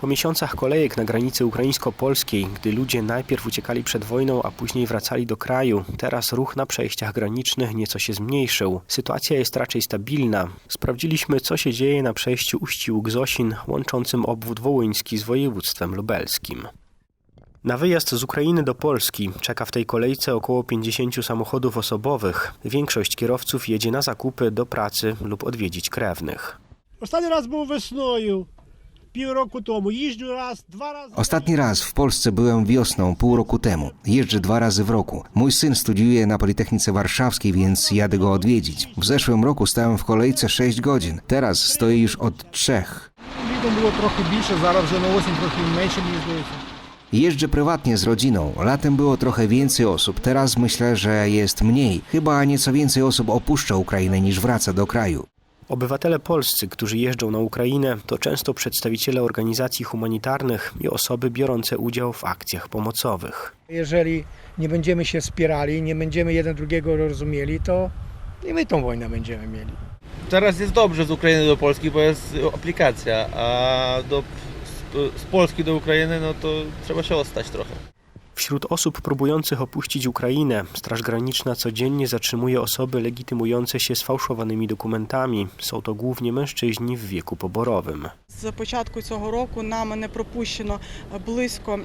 Po miesiącach kolejek na granicy ukraińsko-polskiej, gdy ludzie najpierw uciekali przed wojną, a później wracali do kraju, teraz ruch na przejściach granicznych nieco się zmniejszył. Sytuacja jest raczej stabilna. Sprawdziliśmy, co się dzieje na przejściu Uściłk-Zosin łączącym obwód wołyński z województwem lubelskim. Na wyjazd z Ukrainy do Polski czeka w tej kolejce około 50 samochodów osobowych. Większość kierowców jedzie na zakupy do pracy lub odwiedzić krewnych. Ostatni raz był wesnoju. Pół roku temu raz, dwa razy. Ostatni raz w Polsce byłem wiosną, pół roku temu. Jeżdżę dwa razy w roku. Mój syn studiuje na Politechnice Warszawskiej, więc jadę go odwiedzić. W zeszłym roku stałem w kolejce 6 godzin. Teraz stoję już od trzech. Było trochę zaraz, że na trochę mniejsze niż. Jeżdżę prywatnie z rodziną. Latem było trochę więcej osób, teraz myślę, że jest mniej. Chyba nieco więcej osób opuszcza Ukrainę niż wraca do kraju. Obywatele polscy, którzy jeżdżą na Ukrainę, to często przedstawiciele organizacji humanitarnych i osoby biorące udział w akcjach pomocowych. Jeżeli nie będziemy się wspierali, nie będziemy jeden drugiego rozumieli, to i my tą wojnę będziemy mieli. Teraz jest dobrze z Ukrainy do Polski, bo jest aplikacja, a do, z, z Polski do Ukrainy no to trzeba się ostać trochę. Wśród osób próbujących opuścić Ukrainę, Straż Graniczna codziennie zatrzymuje osoby legitymujące się sfałszowanymi dokumentami. Są to głównie mężczyźni w wieku poborowym. З початку цього року нами не пропущено близько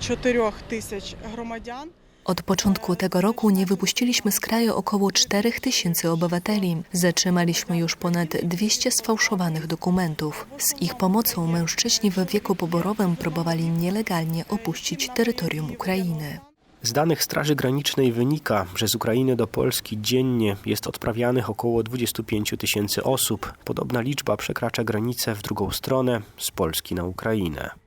4 тисяч громадян. Od początku tego roku nie wypuściliśmy z kraju około 4 tysięcy obywateli. Zatrzymaliśmy już ponad 200 sfałszowanych dokumentów. Z ich pomocą mężczyźni w wieku poborowym próbowali nielegalnie opuścić terytorium Ukrainy. Z danych Straży Granicznej wynika, że z Ukrainy do Polski dziennie jest odprawianych około 25 tysięcy osób. Podobna liczba przekracza granicę w drugą stronę z Polski na Ukrainę.